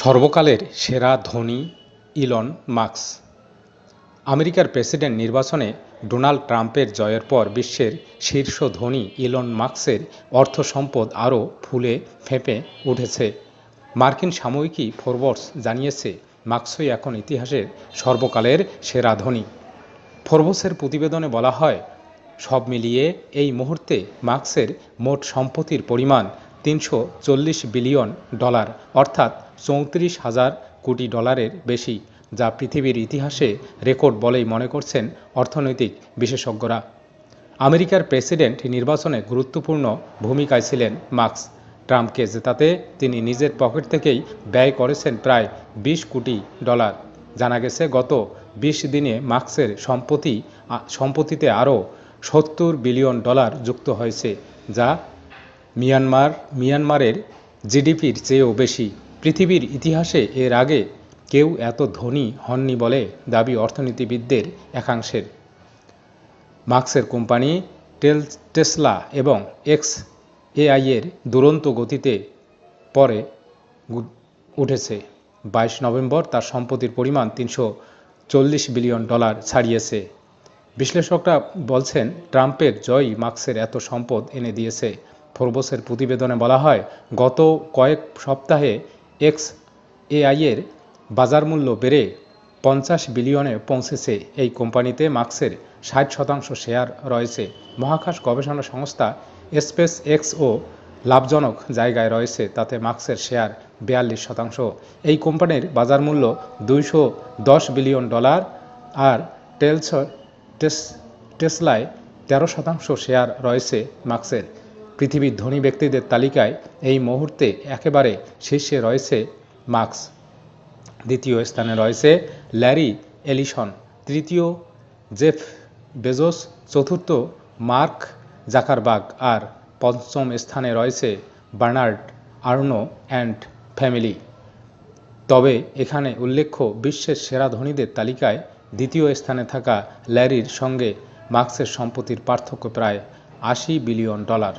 সর্বকালের সেরা ধনী, ইলন মাস্ক। আমেরিকার প্রেসিডেন্ট নির্বাচনে ডোনাল্ড ট্রাম্পের জয়ের পর বিশ্বের শীর্ষ ধনী, ইলন মাস্কের অর্থসম্পদ আরও ফুলে ফেঁপে উঠেছে। মার্কিন সাময়িকী ফোর্বস জানিয়েছে, মাস্কই এখন ইতিহাসের সর্বকালের সেরা ধনী। ফোর্বসের প্রতিবেদনে বলা হয়, সব মিলিয়ে এই মুহূর্তে মার্কসের মোট সম্পত্তির পরিমাণ তিনশো চল্লিশ বিলিয়ন ডলার, অর্থাৎ চৌত্রিশ হাজার কোটি ডলারের বেশি, যা পৃথিবীর ইতিহাসে রেকর্ড বলেই মনে করছেন অর্থনৈতিক বিশেষজ্ঞরা। আমেরিকার প্রেসিডেন্ট নির্বাচনে গুরুত্বপূর্ণ ভূমিকায় ছিলেন মার্কস। ট্রাম্পকে জেতাতে তিনি নিজের পকেট থেকেই ব্যয় করেছেন প্রায় বিশ কোটি ডলার। জানা গেছে, গত বিশ দিনে মার্কসের সম্পত্তি সম্পত্তিতে আরও সত্তর বিলিয়ন ডলার যুক্ত হয়েছে, যা মিয়ানমার, মিয়ানমারের জিডিপির চেয়েও বেশি। পৃথিবীর ইতিহাসে এর আগে কেউ এত ধনী হননি বলে দাবি অর্থনীতিবিদদের একাংশের। মার্কসের কোম্পানি, টেল, টেসলা এবং এক্স এআইয়ের দুরন্ত গতিতে পরে উঠেছে। বাইশ নভেম্বর তার সম্পত্তির পরিমাণ তিনশো চল্লিশ বিলিয়ন ডলার ছাড়িয়েছে। বিশ্লেষকরা বলছেন, ট্রাম্পের জয়ই মার্ক্সের এত সম্পদ এনে দিয়েছে। ফোর্বসের প্রতিবেদনে বলা হয়, গত কয়েক সপ্তাহে এক্স এআইয়ের বাজার মূল্য বেড়ে পঞ্চাশ বিলিয়নে পৌঁছেছে। এই কোম্পানিতে মার্কসের ষাট শতাংশ শেয়ার রয়েছে। মহাকাশ গবেষণা সংস্থা স্পেস এক্স ও লাভজনক জায়গায় রয়েছে, তাতে মার্কসের শেয়ার বিয়াল্লিশ শতাংশ। এই কোম্পানির বাজার মূল্য দুইশো দশ বিলিয়ন ডলার আর টেলস টেস টেসলায় তেরো শতাংশ শেয়ার রয়েছে মার্কসের। পৃথিবীর ধনী ব্যক্তিদের তালিকায় এই মুহূর্তে একেবারে শীর্ষে রয়েছে মার্কস। দ্বিতীয় স্থানে রয়েছে ল্যারি এলিসন। তৃতীয় জেফ বেজোস। চতুর্থ মার্ক জাকারবাগ আর পঞ্চম স্থানে রয়েছে বার্নার্ড আর্নো অ্যান্ড ফ্যামিলি। তবে এখানে উল্লেখ্য, বিশ্বের সেরা ধনীদের তালিকায় দ্বিতীয় স্থানে থাকা ল্যারির সঙ্গে মার্কসের সম্পত্তির পার্থক্য প্রায় আশি বিলিয়ন ডলার।